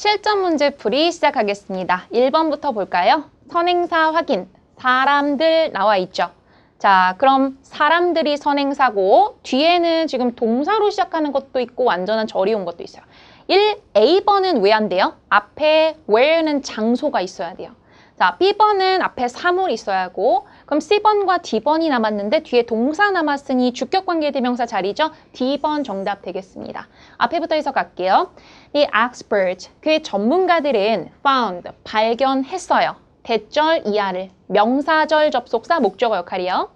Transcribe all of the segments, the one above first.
실전 문제 풀이 시작하겠습니다. 1번부터 볼까요? 선행사 확인, 사람들 나와 있죠. 자, 그럼 사람들이 선행사고 뒤에는 지금 동사로 시작하는 것도 있고 완전한 절이 온 것도 있어요. 1, A번은 왜 안 돼요? 앞에 where는 장소가 있어야 돼요. 자, B번은 앞에 사물이 있어야 하고 그럼 C번과 D번이 남았는데 뒤에 동사 남았으니 주격관계 대명사 자리죠? D번 정답 되겠습니다. 앞에부터 해서 갈게요. The experts, 그 전문가들은 found, 발견했어요. 대절 이하를, 명사절 접속사 목적어 역할이요.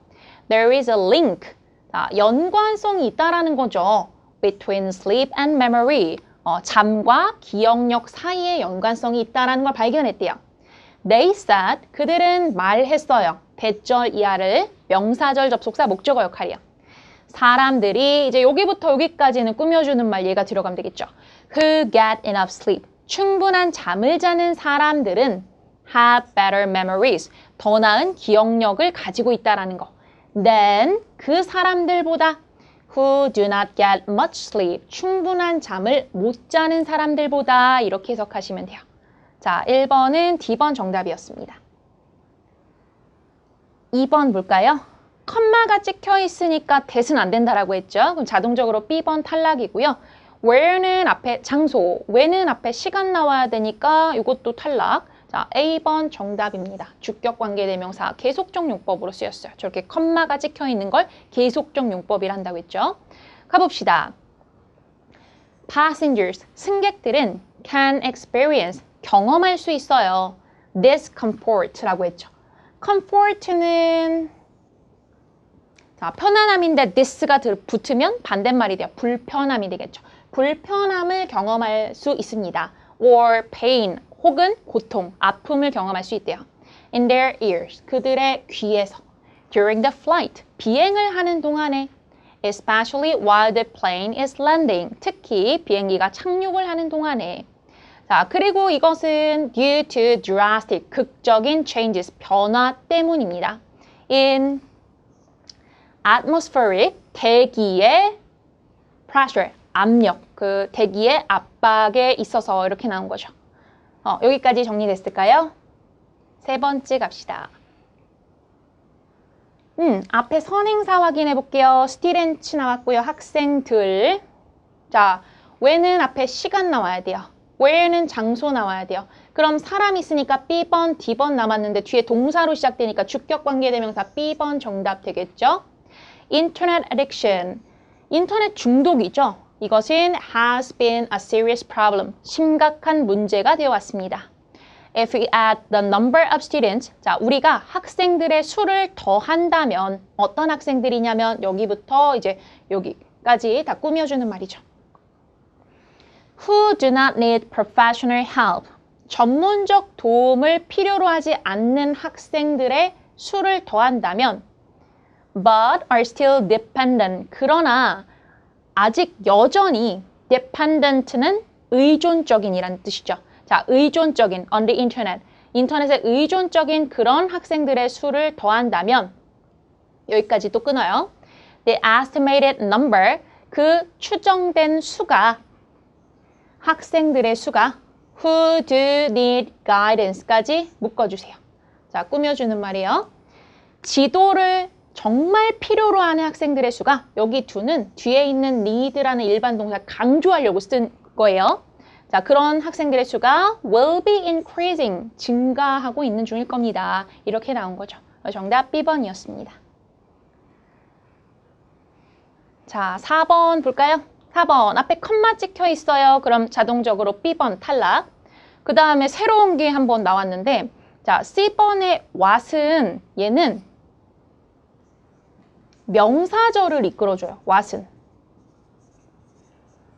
There is a link, 자, 연관성이 있다라는 거죠. Between sleep and memory, 어, 잠과 기억력 사이에 연관성이 있다라는 걸 발견했대요. They said, 그들은 말했어요. 대절 이하를 명사절 접속사 목적어 역할이요. 사람들이 이제 여기부터 여기까지는 꾸며주는 말 얘가 들어가면 되겠죠. Who get enough sleep. 충분한 잠을 자는 사람들은 have better memories. 더 나은 기억력을 가지고 있다라는 거. Then 그 사람들보다 who do not get much sleep. 충분한 잠을 못 자는 사람들보다 이렇게 해석하시면 돼요. 자, 1번은 D번 정답이었습니다. 2번 볼까요? 컴마가 찍혀 있으니까 대은 안 된다라고 했죠. 그럼 자동적으로 B번 탈락이고요. where는 앞에 장소, when은 앞에 시간 나와야 되니까 이것도 탈락. 자, A번 정답입니다. 주격 관계 대명사 계속적 용법으로 쓰였어요. 저렇게 컴마가 찍혀 있는 걸 계속적 용법이라 한다고 했죠. 가봅시다. Passengers, 승객들은 can experience, 경험할 수 있어요. discomfort라고 했죠. Comfort는 자, 편안함인데 this가 붙으면 반대말이 돼요. 불편함이 되겠죠. 불편함을 경험할 수 있습니다. or pain 혹은 고통, 아픔을 경험할 수 있대요. in their ears 그들의 귀에서 during the flight 비행을 하는 동안에 especially while the plane is landing 특히 비행기가 착륙을 하는 동안에 자, 그리고 이것은 due to drastic, 극적인 changes, 변화 때문입니다. in atmospheric, 대기의 pressure, 압력, 그 대기의 압박에 있어서 이렇게 나온 거죠. 어, 여기까지 정리됐을까요? 세 번째 갑시다. 음, 앞에 선행사 확인해 볼게요. students 나왔고요. 학생들. 자, when은 앞에 시간 나와야 돼요. Where는 장소 나와야 돼요. 그럼 사람 있으니까 B번, D번 남았는데 뒤에 동사로 시작되니까 주격관계 대명사 B번 정답 되겠죠? 인터넷 addiction. 인터넷 중독이죠. 이것은 has been a serious problem. 심각한 문제가 되어 왔습니다. If we add the number of students, 자, 우리가 학생들의 수를 더한다면 어떤 학생들이냐면 여기부터 이제 여기까지 다 꾸며주는 말이죠. Who do not need professional help. 전문적 도움을 필요로 하지 않는 학생들의 수를 더한다면 but are still dependent. 그러나 아직 여전히 dependent는 의존적인이란 뜻이죠. 자, 의존적인 on the internet. 인터넷에 의존적인 그런 학생들의 수를 더한다면 여기까지 또 끊어요. The estimated number 그 추정된 수가 학생들의 수가 who do need guidance까지 묶어주세요. 자, 꾸며주는 말이에요. 지도를 정말 필요로 하는 학생들의 수가 여기 두는 뒤에 있는 need라는 일반 동사 강조하려고 쓴 거예요. 자, 그런 학생들의 수가 will be increasing, 증가하고 있는 중일 겁니다. 이렇게 나온 거죠. 정답 B번이었습니다. 자, 4번 볼까요? 4번 앞에 컴마 찍혀 있어요. 그럼 자동적으로 B번 탈락. 그 다음에 새로운 게 한번 나왔는데 자 C번의 what은 얘는 명사절을 이끌어줘요. what은.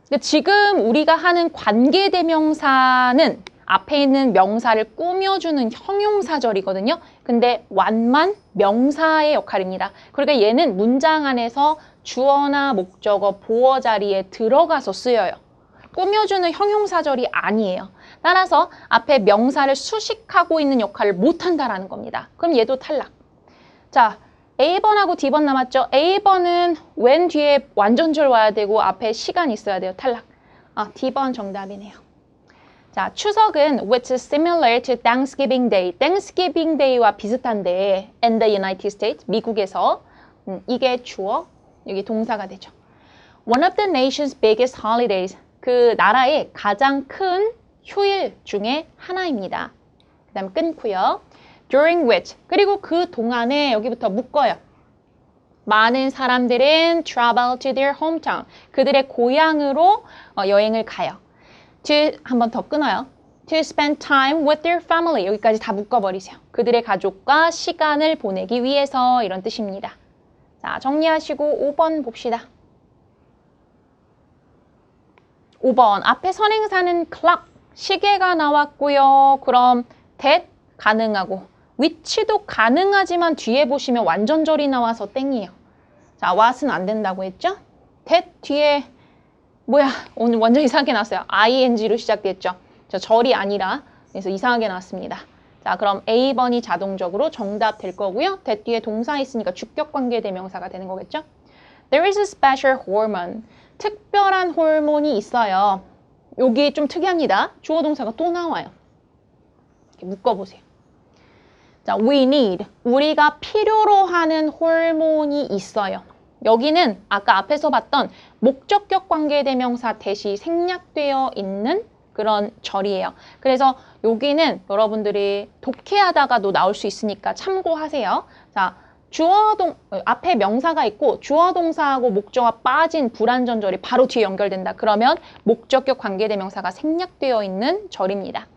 근데 지금 우리가 하는 관계대명사는 앞에 있는 명사를 꾸며주는 형용사절이거든요. 근데 what만 명사의 역할입니다. 그러니까 얘는 문장 안에서 주어나 목적어, 보어 자리에 들어가서 쓰여요. 꾸며주는 형용사절이 아니에요. 따라서 앞에 명사를 수식하고 있는 역할을 못한다라는 겁니다. 그럼 얘도 탈락. 자, A번하고 D번 남았죠? A번은 when 뒤에 완전절 와야 되고 앞에 시간 있어야 돼요. 탈락. 아, D번 정답이네요. 자, 추석은 which is similar to Thanksgiving Day. Thanksgiving Day와 비슷한데 in the United States, 미국에서 음, 이게 주어, 여기 동사가 되죠. One of the nation's biggest holidays. 그 나라의 가장 큰 휴일 중에 하나입니다. 그 다음 끊고요. During which. 그리고 그 동안에 여기부터 묶어요. 많은 사람들은 travel to their hometown. 그들의 고향으로 어, 여행을 가요. to 한번 더 끊어요. to spend time with their family. 여기까지 다 묶어버리세요. 그들의 가족과 시간을 보내기 위해서 이런 뜻입니다. 자, 정리하시고 5번 봅시다. 5번 앞에 선행사는 clock, 시계가 나왔고요. 그럼 that 가능하고 위치도 가능하지만 뒤에 보시면 완전절이 나와서 땡이에요. 자, what은 안 된다고 했죠? that 뒤에 뭐야 오늘 완전 이상하게 나왔어요. ing로 시작됐죠. 저 절이 아니라 그래서 이상하게 나왔습니다. 자 그럼 A번이 자동적으로 정답 될 거고요. that 뒤에 동사 있으니까 주격 관계 대명사가 되는 거겠죠. There is a special hormone. 특별한 호르몬이 있어요. 여기 좀 특이합니다. 주어 동사가 또 나와요. 묶어보세요. 자, we need. 우리가 필요로 하는 호르몬이 있어요. 여기는 아까 앞에서 봤던 목적격 관계 대명사 대시 생략되어 있는 그런 절이에요. 그래서 여기는 여러분들이 독해하다가도 나올 수 있으니까 참고하세요. 자, 주어동 앞에 명사가 있고 주어 동사하고 목적어가 빠진 불완전절이 바로 뒤에 연결된다. 그러면 목적격 관계대명사가 생략되어 있는 절입니다.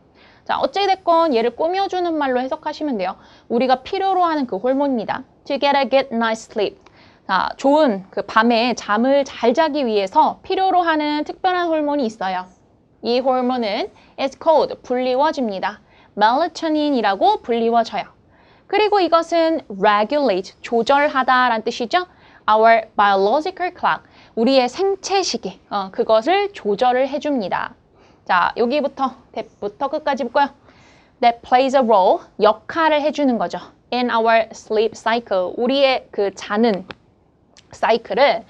자, 어찌됐건 얘를 꾸며주는 말로 해석하시면 돼요. 우리가 필요로 하는 그 호르몬입니다. To get a good night's sleep. 자, 좋은 그 밤에 잠을 잘 자기 위해서 필요로 하는 특별한 호르몬이 있어요. 이 호르몬은 is called 불리워집니다. 멜라토닌이라고 불리워져요. 그리고 이것은 regulate 조절하다 라는 뜻이죠. Our biological clock 우리의 생체 시계 어, 그것을 조절을 해줍니다. 자 여기부터 대부터 끝까지 볼까요? That plays a role 역할을 해주는 거죠. In our sleep cycle 우리의 그 자는 사이클을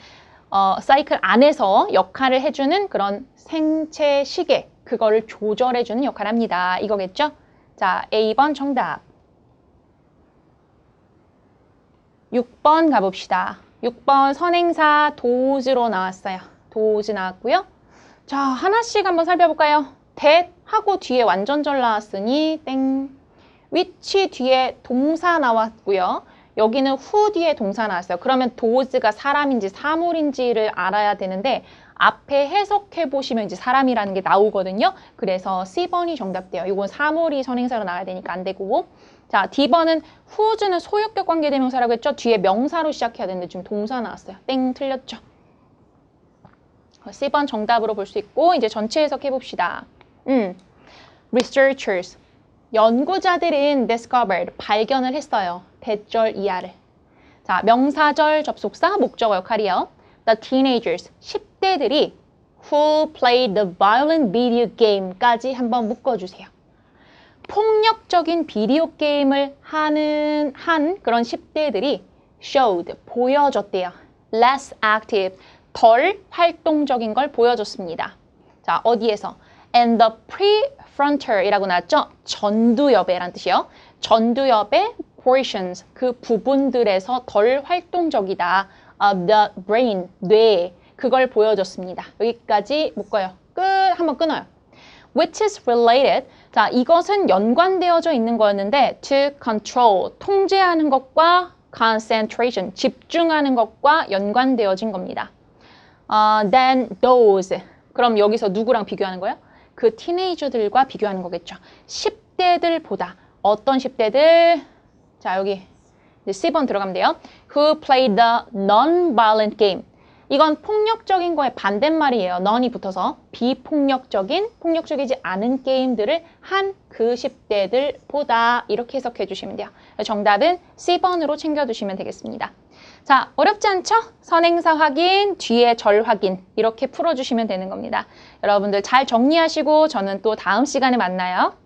어, 사이클 안에서 역할을 해주는 그런 생체 시계 그거를 조절해주는 역할을 합니다. 이거겠죠? 자, A번 정답. 6번 가봅시다. 6번 선행사 도즈로 나왔어요. 도즈 나왔고요. 자, 하나씩 한번 살펴볼까요? that 하고 뒤에 완전절 나왔으니 땡. 위치 뒤에 동사 나왔고요. 여기는 후 뒤에 동사 나왔어요. 그러면 도즈가 사람인지 사물인지를 알아야 되는데 앞에 해석해 보시면 이제 사람이라는 게 나오거든요. 그래서 C번이 정답돼요. 이건 사물이 선행사로 나와야 되니까 안 되고. 자, D번은 who's는 소유격 관계대명사라고 했죠. 뒤에 명사로 시작해야 되는데 지금 동사 나왔어요. 땡 틀렸죠. C번 정답으로 볼 수 있고 이제 전체 해석해 봅시다. 음, researchers 연구자들은 discovered 발견을 했어요. 대절 이하를. 자, 명사절 접속사 목적어 역할이요. The teenagers 10대들이 who played the violent video game까지 한번 묶어주세요. 폭력적인 비디오 게임을 하는 한 그런 10대들이 showed 보여줬대요. less active 덜 활동적인 걸 보여줬습니다. 자 어디에서 and the prefrontal이라고 나왔죠? 전두엽에란 뜻이요. 전두엽의 portions 그 부분들에서 덜 활동적이다. of the brain 뇌 그걸 보여줬습니다. 여기까지 묶어요. 끝 한번 끊어요. which is related. 자, 이것은 연관되어져 있는 거였는데 to control, 통제하는 것과 concentration, 집중하는 것과 연관되어진 겁니다. 어, then those. 그럼 여기서 누구랑 비교하는 거예요? 그 티네이저들과 비교하는 거겠죠. 10대들보다 어떤 10대들? 자, 여기 이제 C번 들어가면 돼요. Who played the non-violent game. 이건 폭력적인 거에 반대말이에요. non이 붙어서 비폭력적인, 폭력적이지 않은 게임들을 한 그 10대들보다 이렇게 해석해 주시면 돼요. 정답은 C번으로 챙겨두시면 되겠습니다. 자, 어렵지 않죠? 선행사 확인, 뒤에 절 확인 이렇게 풀어주시면 되는 겁니다. 여러분들 잘 정리하시고 저는 또 다음 시간에 만나요.